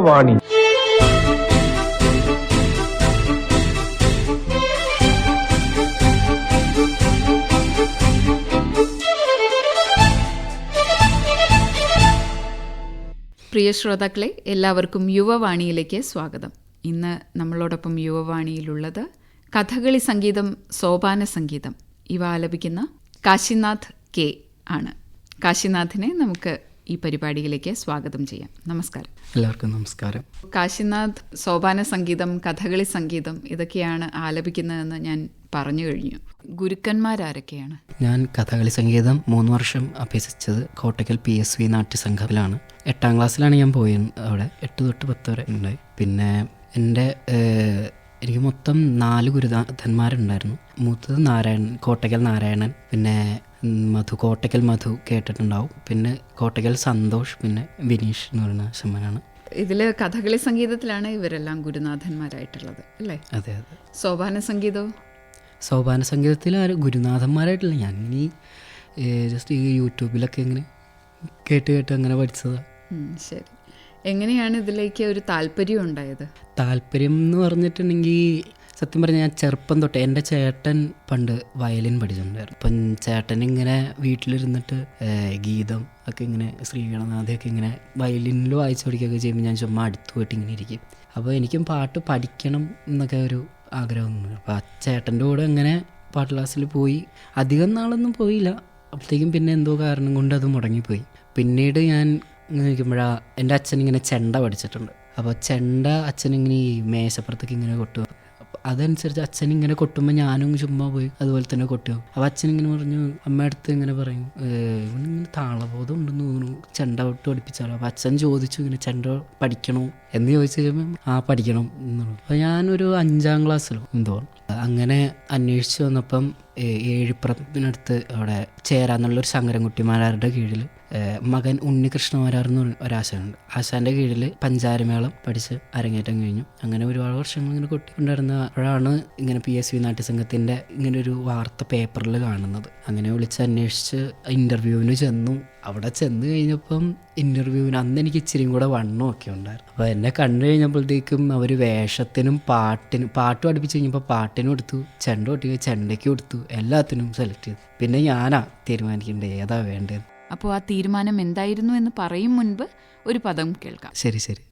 യുവവാണി പ്രിയ ശ്രോതാക്കളെ എല്ലാവർക്കും യുവവാണിയിലേക്ക് സ്വാഗതം. ഇന്ന് നമ്മളോടൊപ്പം യുവവാണിയിലുള്ളത് കഥകളി സംഗീതം സോപാന സംഗീതം. ഇവ ആലപിക്കുന്ന കാശിനാഥ് കെ ആണ്. കാശിനാഥിനെ നമുക്ക് ഈ പരിപാടിയിലേക്ക് സ്വാഗതം ചെയ്യാം. നമസ്കാരം. എല്ലാവർക്കും നമസ്കാരം. കാശിനാഥ് സോപാന സംഗീതം കഥകളി സംഗീതം ഇതൊക്കെയാണ് ആലപിക്കുന്നതെന്ന് ഞാൻ പറഞ്ഞു കഴിഞ്ഞു. ഗുരുക്കന്മാരാരൊക്കെയാണ്? ഞാൻ കഥകളി സംഗീതം മൂന്ന് വർഷം അഭ്യസിച്ചത് കോട്ടയ്ക്കൽ പി എസ് വി നാട്യസംഘത്തിലാണ്. എട്ടാം ക്ലാസ്സിലാണ് ഞാൻ പോയത്. അവിടെ എട്ട് തൊട്ട് പത്ത് വരെ ഉണ്ടായി. പിന്നെ എന്റെ എനിക്ക് മൊത്തം നാല് ഗുരുനാഥന്മാരുണ്ടായിരുന്നു. മൂത്തത് നാരായണൻ കോട്ടയ്ക്കൽ നാരായണൻ പിന്നെ മധു കോട്ടയ്ക്കൽ മധു കേട്ടിട്ടുണ്ടാവും. പിന്നെ കോട്ടയ്ക്കൽ സന്തോഷ് പിന്നെ വിനീഷ് എന്ന് പറയുന്ന ശമ്മനാണ് ഇതിൽ കഥകളി സംഗീതത്തിലാണ് ഇവരെല്ലാം ഗുരുനാഥന്മാരായിട്ടുള്ളത് അല്ലേ? അതെ അതെ. സോപാന സംഗീതവും സോപാന സംഗീതത്തിൽ ആരും ഗുരുനാഥന്മാരായിട്ടില്ല. ഞാൻ ഇനി ജസ്റ്റ് ഈ യൂട്യൂബിലൊക്കെ ഇങ്ങനെ കേട്ട് കേട്ട് അങ്ങനെ പഠിച്ചതാണ് ശരി. എങ്ങനെയാണ് ഇതിലേക്ക് ഒരു താല്പര്യം ഉണ്ടായത്? താല്പര്യം എന്ന് പറഞ്ഞിട്ടുണ്ടെങ്കിൽ സത്യം പറഞ്ഞാൽ ഞാൻ ചെറുപ്പം തൊട്ട് എന്റെ ചേട്ടൻ പണ്ട് വയലിൻ പഠിച്ചിട്ടുണ്ടായിരുന്നു. അപ്പം ചേട്ടൻ ഇങ്ങനെ വീട്ടിലിരുന്നിട്ട് ഗീതം ഒക്കെ ഇങ്ങനെ ശ്രീഗണനാഥയൊക്കെ ഇങ്ങനെ വയലിനിൽ വായിച്ചു പഠിക്കുകയൊക്കെ ചെയ്യുമ്പോൾ ഞാൻ ചുമ്മാ അടുത്ത് പോയിട്ട് ഇങ്ങനെ ഇരിക്കും. അപ്പോൾ എനിക്കും പാട്ട് പഠിക്കണം എന്നൊക്കെ ഒരു ആഗ്രഹം അപ്പോൾ ആ ചേട്ടന്റെ കൂടെ അങ്ങനെ പാട്ട് ക്ലാസ്സിൽ പോയി. അധികം നാളൊന്നും പോയില്ല. അപ്പോഴത്തേക്കും പിന്നെ എന്തോ കാരണം കൊണ്ട് അത് മുടങ്ങിപ്പോയി. പിന്നീട് ഞാൻ ഇങ്ങനെ നിൽക്കുമ്പോഴാണ് എന്റെ അച്ഛൻ ഇങ്ങനെ ചെണ്ട പഠിച്ചിട്ടുണ്ട്. അപ്പോൾ ചെണ്ട അച്ഛൻ ഇങ്ങനെ ഈ മേശപ്പുറത്തേക്ക് ഇങ്ങനെ കൊട്ടുക അതനുസരിച്ച് അച്ഛൻ ഇങ്ങനെ കൊട്ടുമ്പോൾ ഞാനും ചുമ്മാ പോയി അതുപോലെ തന്നെ കൊട്ടുക അപ്പോൾ അച്ഛൻ ഇങ്ങനെ പറഞ്ഞു അമ്മയടുത്ത് ഇങ്ങനെ പറയും "ഏഹ്, ഇവനിങ്ങനെ താളബോധം ഉണ്ടെന്ന് തോന്നുന്നു ചെണ്ട തൊട്ട് പഠിപ്പിച്ചാലോ? അപ്പോൾ അച്ഛൻ ചോദിച്ചു ഇങ്ങനെ ചെണ്ട പഠിക്കണോ? എന്ന് ചോദിച്ചു കഴിയുമ്പോൾ ആ പഠിക്കണം. എന്നുള്ളു അപ്പോൾ ഞാനൊരു അഞ്ചാം ക്ലാസ്സിലോ എന്തോ. അങ്ങനെ അന്വേഷിച്ച് വന്നപ്പം ഏഴുപ്രത്തിനടുത്ത് അവിടെ ചേരാന്നുള്ളൊരു ശങ്കരൻകുട്ടിമാരാരുടെ കീഴിൽ ഏഹ് ഉണ്ണികൃഷ്ണ ഉണ്ണികൃഷ്ണമാരാർ എന്ന് പറഞ്ഞ ഒരാശാനുണ്ട്. ആശാന്റെ കീഴിൽ പഞ്ചാരമേളം പഠിച്ച് അരങ്ങേറ്റം കഴിഞ്ഞു. അങ്ങനെ ഒരുപാട് വർഷങ്ങൾ ഇങ്ങനെ കൊട്ടിക്കൊണ്ടിരുന്ന അപ്പോഴാണ് ഇങ്ങനെ പി എസ് വി നാട്യസംഘത്തിന്റെ ഇങ്ങനെ ഒരു വാർത്ത പേപ്പറിൽ കാണുന്നത്. അങ്ങനെ വിളിച്ച് അന്വേഷിച്ച് ഇന്റർവ്യൂവിന് ചെന്നു. അവിടെ ചെന്ന് കഴിഞ്ഞപ്പം ഇന്റർവ്യൂവിന് അന്ന് എനിക്ക് ഇച്ചിരിയും കൂടെ വണ്ണം ഒക്കെ ഉണ്ടായിരുന്നു. അപ്പോൾ എന്നെ കണ്ടു കഴിഞ്ഞപ്പോഴത്തേക്കും അവർ വേഷത്തിനും പാട്ടിനും പാട്ട് പഠിപ്പിച്ച് കഴിഞ്ഞപ്പോൾ പാട്ടിനും എടുത്തു ചെണ്ട കൊട്ടി ചെണ്ടയ്ക്ക് എടുത്തു എല്ലാത്തിനും സെലക്ട് ചെയ്തു. പിന്നെ ഞാനാ തീരുമാനിക്കേണ്ടത് ഏതാ വേണ്ടത്? അപ്പോൾ ആ തീരുമാനം എന്തായിരുന്നു എന്ന് പറയും മുൻപ് ഒരു പദം കേൾക്കാം. ശരി ശരി.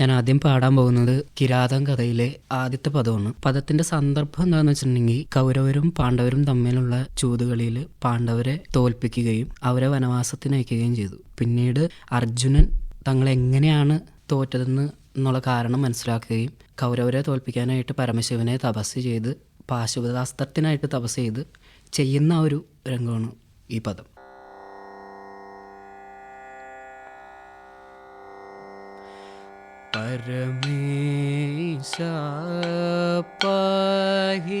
ഞാൻ ആദ്യം പാടാൻ പോകുന്നത് കിരാതം കഥയിലെ ആദ്യത്തെ പദമാണ്. പദത്തിന്റെ സന്ദർഭം എന്താണെന്ന് വെച്ചിട്ടുണ്ടെങ്കിൽ കൗരവരും പാണ്ഡവരും തമ്മിലുള്ള ചൂതുകളിയിൽ പാണ്ഡവരെ തോൽപ്പിക്കുകയും അവരെ വനവാസത്തിന് അയക്കുകയും ചെയ്തു. പിന്നീട് അർജുനൻ തങ്ങൾ എങ്ങനെയാണ് തോറ്റതെന്ന് എന്നുള്ള കാരണം മനസ്സിലാക്കുകയും കൗരവരെ തോൽപ്പിക്കാനായിട്ട് പരമശിവനെ തപസ് ചെയ്ത് പാശുപതാസ്ത്രത്തിനായിട്ട് തപസ് ചെയ്ത് ചെയ്യുന്ന ആ ഒരു രംഗമാണ് ഈ പദം. പരമേശ പഹി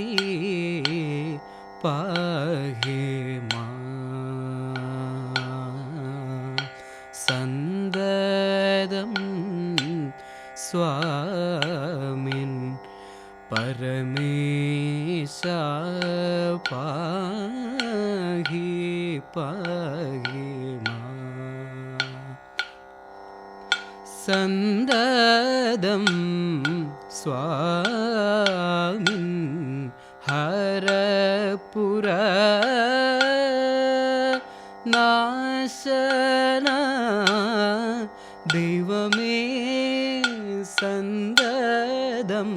പഹേ മാ സന്തതം സ്വാമിൻ പരമേശ പാഹി പാഹി സന്തതം സ്വാമിൻ ഹരപുര നാശന ദൈവമേ സന്തതം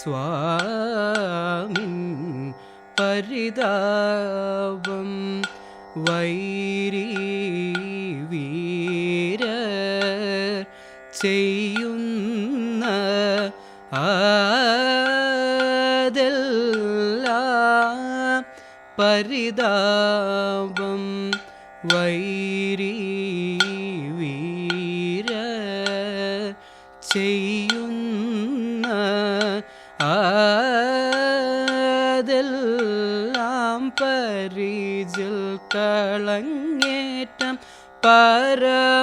സ്വാമിൻ പരിതാപം വൈരീ ആതെല്ലാം പരിതാപം വൈരീ വീര ചെയ്യുന്ന അതെല്ലാം പരിചിൽ കളങ്ങേറ്റം പരമകരുണയാൽ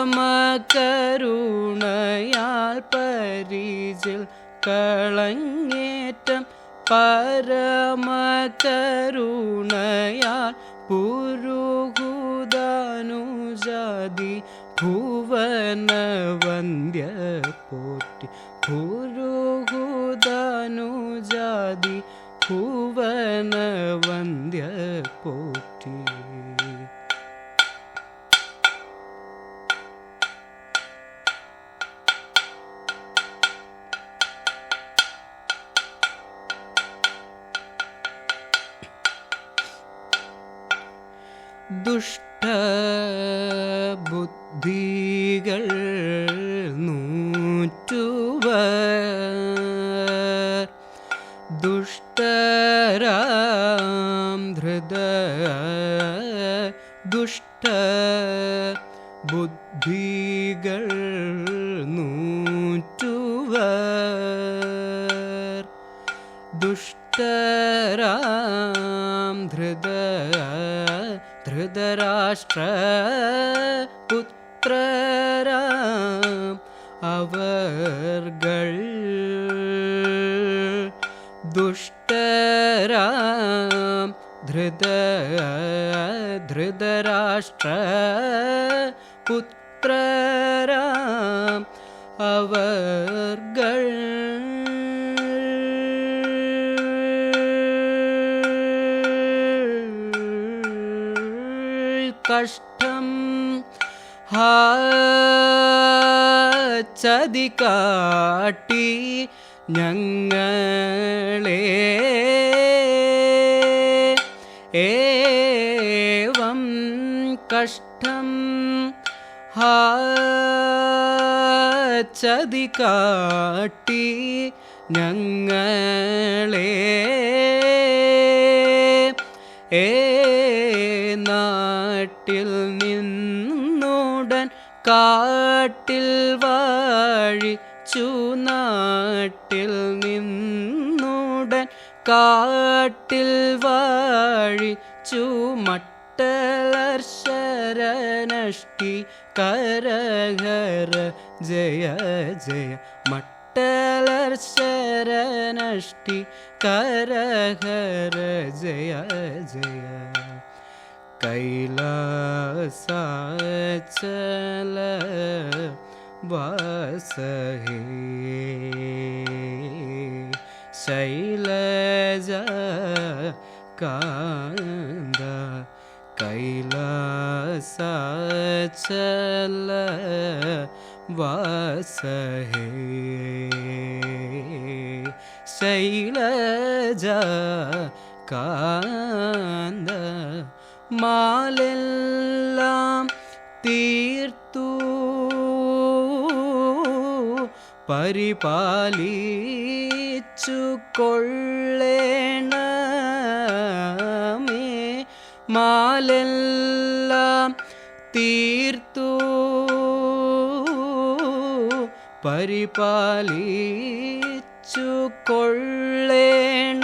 പരിചിൽ കളങ്ങേറ്റം പരമകരുണയാൽ പുരുഹുദനുജതി ഭുവനവന്ദ്യ പോറ്റി പുരുഹുദനുജതി ഭുവനവന്ദ്യ പോറ്റി ധൃത ദുഷ്ട ബുദ്ധികൾ നൂറ്റുവർ. ദുഷ്ടരാം ധൃത ധൃതരാഷ്ട്ര പുത്രരാം ധൃതരാഷ്ട്ര പുത്രരാം അവർകൾ കഷ്ടം ചതി കാട്ടി ഞങ്ങളെ ചതി കാട്ടി ഞങ്ങളെ. ഏ നാട്ടിൽ നിന്നുടൻ കാട്ടിൽ വാഴിച്ചു. നാട്ടിൽ നിന്നുടൻ കാട്ടിൽ വാഴിച്ചു. ചൂമട്ടലർ ശരണഷ്ടി കരഹര ജയ ജയ മട്ടലർ ശരണഷ്ടി കരഹര ജയ ജയ കൈലാസാചല വാസഹേ ശൈലജ കാന്ത കൈലാസാചല വാസഹേ. ശൈലജ കാന്ത മാലെല്ലാം തീർത്തു. പരിപാലിച്ചു കൊള്ളേണമേ മാലെല്ലാം തീർത്തു. പരിപാലിച്ചു കൊള്ളേണ.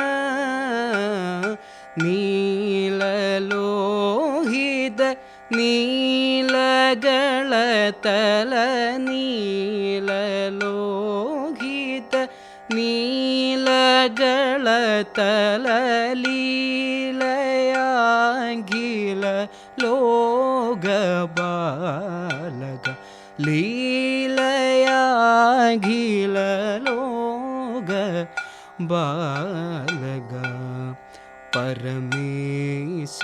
നീലലോഹിത നീലകളതല നീലലോഹിത നീലകളതല ലീലയാങ്കില ലോകബാലക ലീലയാങ്കില ലോക ബാലക പരമേശ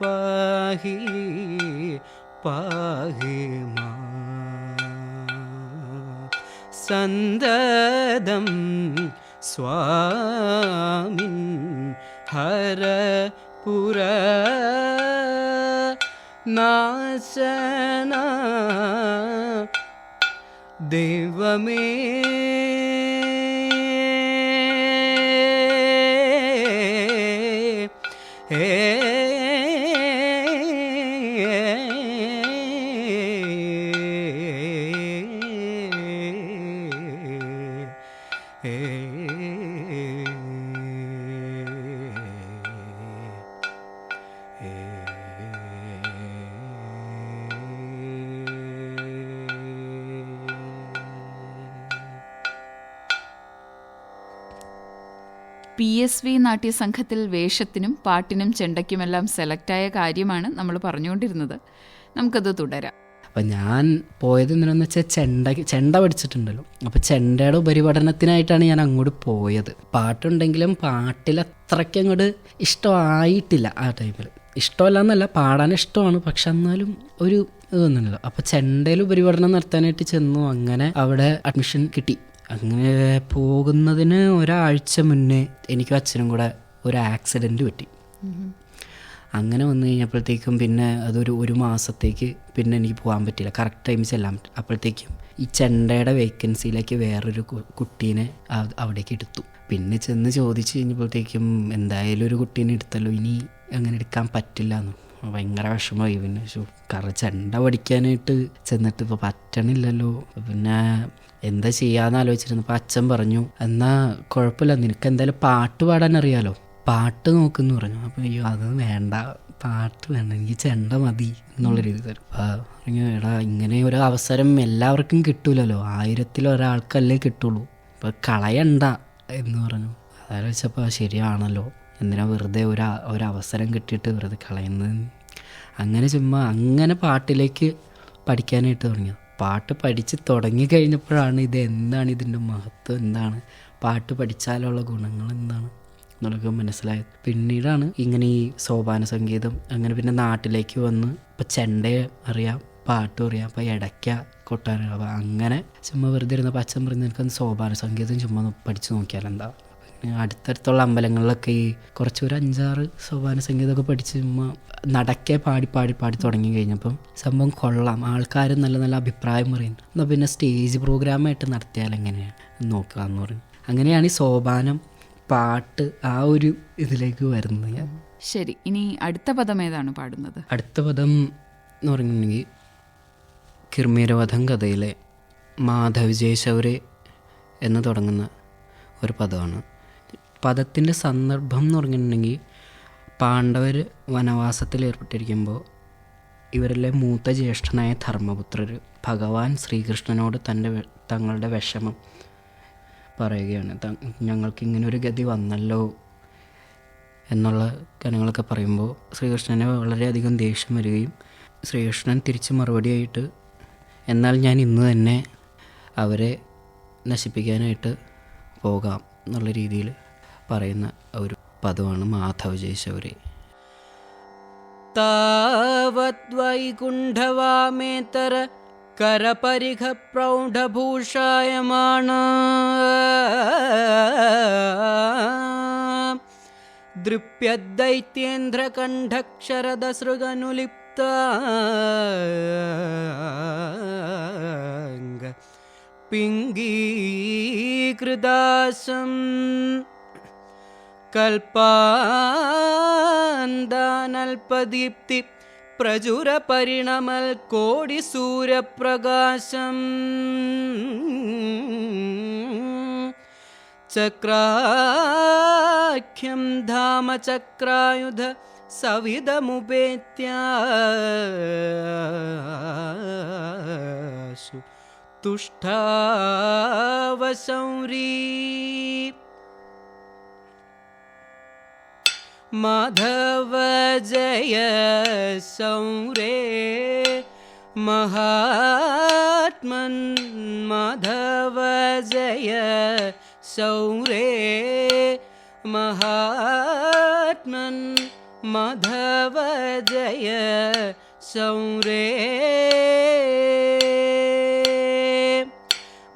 പാഹി പാഹി മാ. സന്തതം സ്വാമിൻ ഹരപുര നാശന. ദൈവമേ. പി എസ് വി നാട്യസംഘത്തിൽ വേഷത്തിനും പാട്ടിനും ചെണ്ടയ്ക്കുമെല്ലാം സെലക്റ്റായ കാര്യമാണ് നമ്മൾ പറഞ്ഞുകൊണ്ടിരുന്നത്. നമുക്കത് തുടരാം. അപ്പം ഞാൻ പോയത് എന്തിനാന്ന് വെച്ചാൽ ചെണ്ട ചെണ്ട പഠിച്ചിട്ടുണ്ടല്ലോ. അപ്പോൾ ചെണ്ടയുടെ ഉപരിപഠനത്തിനായിട്ടാണ് ഞാൻ അങ്ങോട്ട് പോയത്. പാട്ടുണ്ടെങ്കിലും പാട്ടിൽ അത്രയ്ക്ക് അങ്ങോട്ട് ഇഷ്ടമായിട്ടില്ല ആ ടൈമിൽ ഇഷ്ടമല്ല എന്നല്ല പാടാൻ ഇഷ്ടമാണ്. പക്ഷെ എന്നാലും ഒരു ഇതൊന്നുമില്ല അപ്പോൾ ചെണ്ടയിൽ ഉപരിപഠനം നടത്താനായിട്ട് ചെന്നു. അങ്ങനെ അവിടെ അഡ്മിഷൻ കിട്ടി. അങ്ങനെ പോകുന്നതിന് ഒരാഴ്ച മുന്നേ എനിക്കും അച്ഛനും കൂടെ ഒരു ആക്സിഡന്റ് പറ്റി. അങ്ങനെ വന്നു കഴിഞ്ഞപ്പോഴത്തേക്കും പിന്നെ അതൊരു ഒരു മാസത്തേക്ക് പിന്നെ എനിക്ക് പോകാൻ പറ്റില്ല കറക്റ്റ് ടൈമിൽ ചെല്ലാൻ പറ്റും. അപ്പോഴത്തേക്കും ഈ ചെണ്ടയുടെ വേക്കൻസിയിലേക്ക് വേറൊരു കുട്ടീനെ അവ- അവിടേക്ക് എടുത്തു. പിന്നെ ചെന്ന് ചോദിച്ചു കഴിഞ്ഞപ്പോഴത്തേക്കും എന്തായാലും ഒരു കുട്ടീനെ എടുത്തല്ലോ. ഇനി അങ്ങനെ എടുക്കാൻ പറ്റില്ല എന്ന്. ഭയങ്കര വിഷമമായി. പിന്നെ കറ ചെണ്ട പഠിക്കാനായിട്ട് ചെന്നിട്ട് ഇപ്പോൾ പറ്റണില്ലല്ലോ. പിന്നെ എന്താ ചെയ്യാന്ന് ആലോചിച്ചിരുന്നപ്പോൾ അച്ഛൻ പറഞ്ഞു എന്നാ കുഴപ്പമില്ല. നിനക്ക് എന്തായാലും പാട്ട് പാടാൻ അറിയാലോ. പാട്ട് നോക്കുന്നു പറഞ്ഞു. അപ്പോൾ അയ്യോ അത് വേണ്ട. പാട്ട് വേണ്ട. എനിക്ക് ചെണ്ട മതി എന്നുള്ള രീതി തരും. പറഞ്ഞു എടാ ഇങ്ങനെ ഒരു അവസരം എല്ലാവർക്കും കിട്ടൂലല്ലോ. ആയിരത്തിൽ ഒരാൾക്കല്ലേ കിട്ടുള്ളൂ. അപ്പോൾ കളയണ്ട. എന്ന് പറഞ്ഞു. അതാലോചിച്ചപ്പോൾ ശരിയാണല്ലോ. എന്തിനാ വെറുതെ ഒരു ഒരവസരം കിട്ടിയിട്ട് വെറുതെ കളയുന്നത്? അങ്ങനെ ചുമ്മാ അങ്ങനെ പാട്ടിലേക്ക് പഠിക്കാനായിട്ട് തുടങ്ങിയത് പാട്ട് പഠിച്ച് തുടങ്ങി കഴിഞ്ഞപ്പോഴാണ് ഇത് എന്താണ് ഇതിന്റെ മഹത്വം എന്താണ്? പാട്ട് പഠിച്ചാലുള്ള ഗുണങ്ങൾ എന്താണ്? എന്നുള്ളതൊക്കെ മനസ്സിലായത്. പിന്നീടാണ് ഇങ്ങനെ ഈ സോപാന സംഗീതം അങ്ങനെ പിന്നെ നാട്ടിലേക്ക് വന്ന് ഇപ്പം ചെണ്ട അറിയാം പാട്ടും അറിയാം അപ്പം ഇടയ്ക്ക കൊട്ടാരം അങ്ങനെ ചുമ്മാ വെറുതെ ഇരുന്നപ്പോൾ അച്ഛൻ പറഞ്ഞു സോപാന സംഗീതം ചുമ്മാ പഠിച്ചു നോക്കിയാൽ എന്താ അടുത്തടുത്തുള്ള അമ്പലങ്ങളിലൊക്കെ ഈ കുറച്ച് ഒരു അഞ്ചാറ് സോപാന സംഗീതമൊക്കെ പഠിച്ച് നടക്കേ പാടി പാടി പാടി തുടങ്ങി കഴിഞ്ഞപ്പം സംഭവം കൊള്ളാം. ആൾക്കാർ നല്ല നല്ല അഭിപ്രായം പറയും. എന്നാൽ പിന്നെ സ്റ്റേജ് പ്രോഗ്രാമായിട്ട് നടത്തിയാൽ എങ്ങനെയാണ് നോക്കാമെന്ന് പറയും. അങ്ങനെയാണ് ഈ സോപാനം പാട്ട് ആ ഒരു ഇതിലേക്ക് വരുന്നത്. ഞാൻ ശരി ഇനി അടുത്ത പദം ഏതാണ് പാടുന്നത്? അടുത്ത പദം എന്ന് പറഞ്ഞിട്ടുണ്ടെങ്കിൽ കിർമീരവധം കഥയിലെ മാധവിജയശൗരെ എന്ന് തുടങ്ങുന്ന ഒരു പദമാണ്. പദത്തിന്റെ സന്ദർഭം എന്ന് പറഞ്ഞിട്ടുണ്ടെങ്കിൽ പാണ്ഡവർ വനവാസത്തിൽ ഏർപ്പെട്ടിരിക്കുമ്പോൾ ഇവരിലെ മൂത്ത ജ്യേഷ്ഠനായ ധർമ്മപുത്രർ ഭഗവാൻ ശ്രീകൃഷ്ണനോട് തന്റെ തങ്ങളുടെ വിഷമം പറയുകയാണ്. ഞങ്ങൾക്ക് ഇങ്ങനെ ഒരു ഗതി വന്നല്ലോ എന്നുള്ള കാര്യങ്ങളൊക്കെ പറയുമ്പോൾ ശ്രീകൃഷ്ണന് വളരെയധികം ദേഷ്യം വരികയും ശ്രീകൃഷ്ണൻ തിരിച്ച് മറുപടിയായിട്ട് എന്നാൽ ഞാൻ ഇന്ന് തന്നെ അവരെ നശിപ്പിക്കാനായിട്ട് പോകാം എന്നുള്ള രീതിയിൽ പറയുന്ന ഒരു പദമാണ് മാധവ ജയശൗരി താവദ്വൈകുണ്ഠവാമേതര കരപരിഘ പ്രൗഢഭൂഷായമാണ് ദൃപ്യദൈത്യേന്ദ്രകണ്ഠക്ഷരദസൃഗനുലിപ്താംഗ പിംഗീകൃദാസം കൽപ്പാന്താനൽപദീപ്തി പ്രചുര പരിണമൽ കോടി സൂര്യപ്രകാശം ചക്രാഖ്യം ധാമ ചക്രായുധ സവിധമുപേത്യാശു തുഷ്ടാവസൗരീ माधव जय सौरे महात्मन् माधव जय सौरे महात्मन् माधव जय सौरे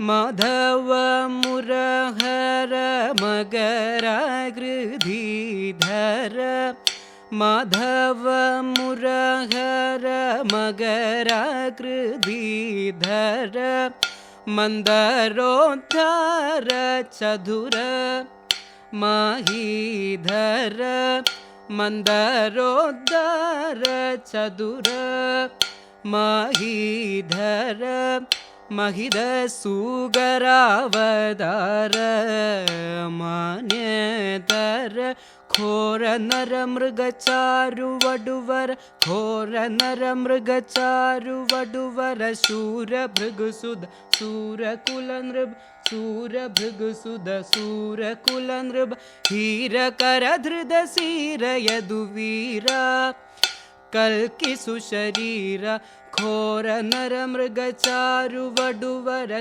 माधव मुरहर मगरागृधीधर माधव मुरहर मगरागृधीधर मन्दरोद्धार चधुर माहीधर मन्दरोद्धार चतुर माहीधर महिद सुगरावदार मान्यतर घोर नर मृगचारु वडुवर घोर नर मृगचारु वडुवर शूर भग सुध सूर कुल नृ सूर भगसुध सूर कुल नृभ हीर कर धृद शीरयदुवीरा कलकि सुशरीरा ഘോര നരമൃഗചാരുവടുവര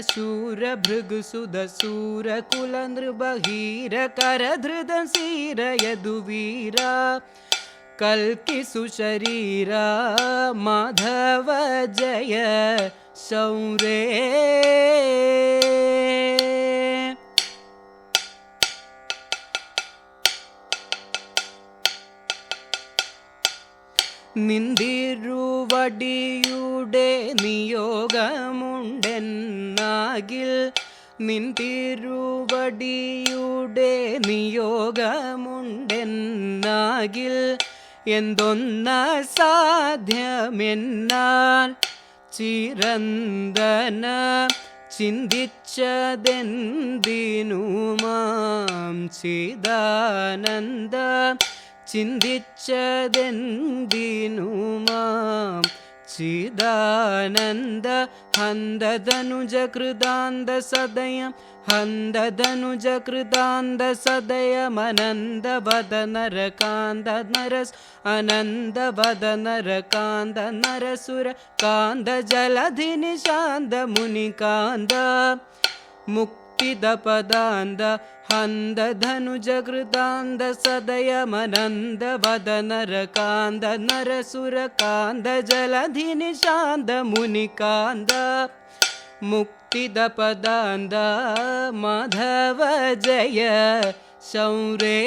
ശൂരഭൃഗുസുധസൂര കുലനൃപഹീര കരധൃത സീര യദുവീര കൽക്കിസുശരീര മാധവ ജയ സൗരേ നിന്തിരുവടിയു നിയോഗമുണ്ടെന്നാകിൽ നിന്തിരുവടിയുടെ നിയോഗമുണ്ടെന്നാകിൽ എന്തൊന്ന സാധ്യമെന്നാൽ ചിരന്തന ചിന്തിച്ചതെന്തിനു മാം ചിദാനന്ദ ചിന്തിച്ചതെന്തിനു മാം चिदानन्द हन्ददनुजकृदान्द कृदा सदयं हन्ददनुज कृदा सदयमनन्द वद नरकान्द नर अनन्दवद नरकान्द नरसुर कान्द जलधिनिशान्द मुनिकान्द पिदपदान्द हन्द धनुजकृतान्द सदयमनन्द वद नरकान्द नरसुरकान्द जलधिनिशान्द मुनिकान्द मुक्तिदपदान्द माधव जय शौरे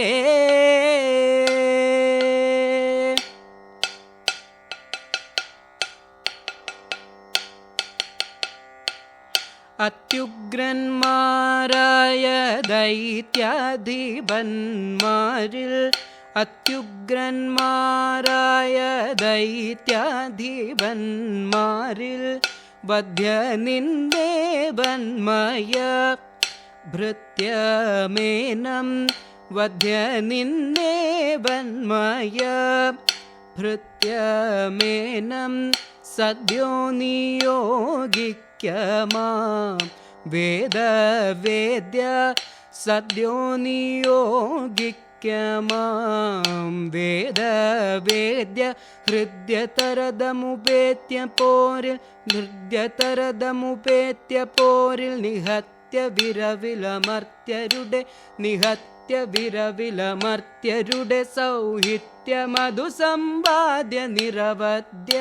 അത്യുഗ്രന്മാരായ ദൈത്യാധിപന്മാരിൽ അത്യുഗ്രന്മാരായ ദൈത്യാധിപന്മാരിൽ വധ്യനിന്ദേവന്മയ ഭൃത്യമേനം വധ്യനിന്ദേവന്മയ ഭൃത്യമേനം സദ്യോ നിയോഗിക്കമാം വേദവേദ്യ സദ്യോ നിയോഗിക്കമാം. വേദവേദ്യ ഹൃദ്യതരതമുപേത്യ പോരിൽ ഹൃദ്യതരതമുപേത്യ പോരിൽ നിഹത്യ വിരവിലമർത്യരുടെ നിഹത്യ വിരവിലമർത്യരുടെ സൗഹിത്യ മധുസമ്പാദ്യ നിരവദ്യ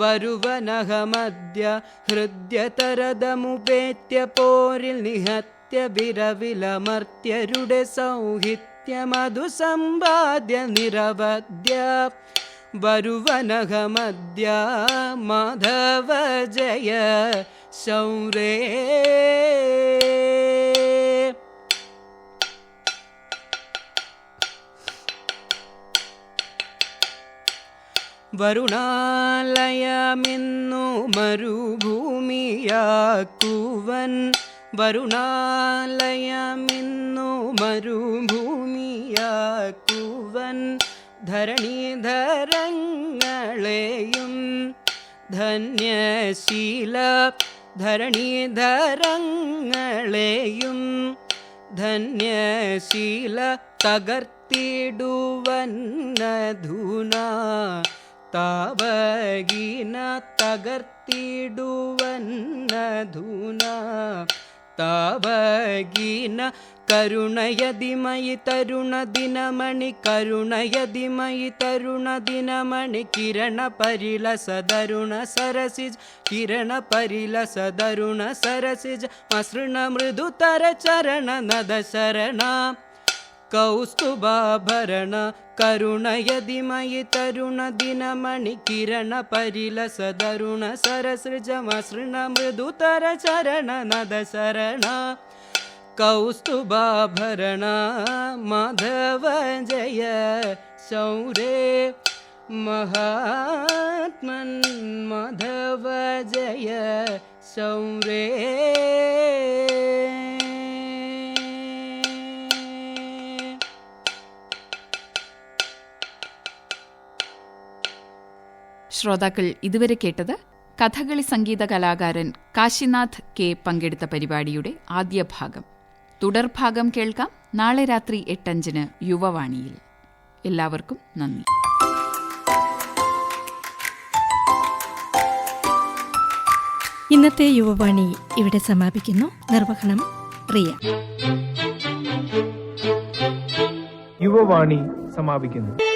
वरुवनहमद्य हृद्यतरदमुपेत्य पोरिल् निहत्य विरविलमर्त्यरुडे सौहित्यमधुसम्पाद्य निरवद्य वरुवनहमद्य माधव जय शौरे വരുണാലയമെന്നു മരുഭൂമിയാക്കുവൻ. വരുണാലയമെന്നു മരുഭൂമിയാക്കുവൻ. ധരണീധരങ്ങളെയും ധന്യശീല ധരണീധരങ്ങളെയും ധന്യശീല തകർത്തിടുവന്നധുന. താവകീന തകർത്തിടുവന്നധുന. താവകീന കരുണയതിമയി തരുണ ദിനമണി കരുണയതിമയി തരുണ ദിനമണി കിരണ പരിലസ തരുണ സരസിജ് കിരണ പരിലസ തരുണ സരസിജ് മസൃണ മൃദുതര ചരണ നദ ശരണ. കരുണയതിമയി തരുണ ദിനമണി കിരണ പരിലസ തരുണ സരസൃജമസൃണ മൃദുതര ചരണ നദ ശരണ കൗസ്തുഭാഭരണ മാധവ ജയ ശൗരേ മഹാത്മൻ മാധവ ജയ ശൗരേ. ശ്രോതാക്കൾ ഇതുവരെ കേട്ടത് കഥകളി സംഗീത കലാകാരൻ കാശിനാഥ് കെ പങ്കെടുത്ത പരിപാടിയുടെ ആദ്യ ഭാഗം. തുടർഭാഗം കേൾക്കാം നാളെ രാത്രി എട്ടഞ്ചിന് യുവവാണിയിൽ. എല്ലാവർക്കും നന്ദി. ഇന്നത്തെ യുവവാണി ഇവിടെ സമാപിക്കുന്നു. നിർവഹണം പ്രിയ. യുവവാണി സമാപിക്കുന്നു.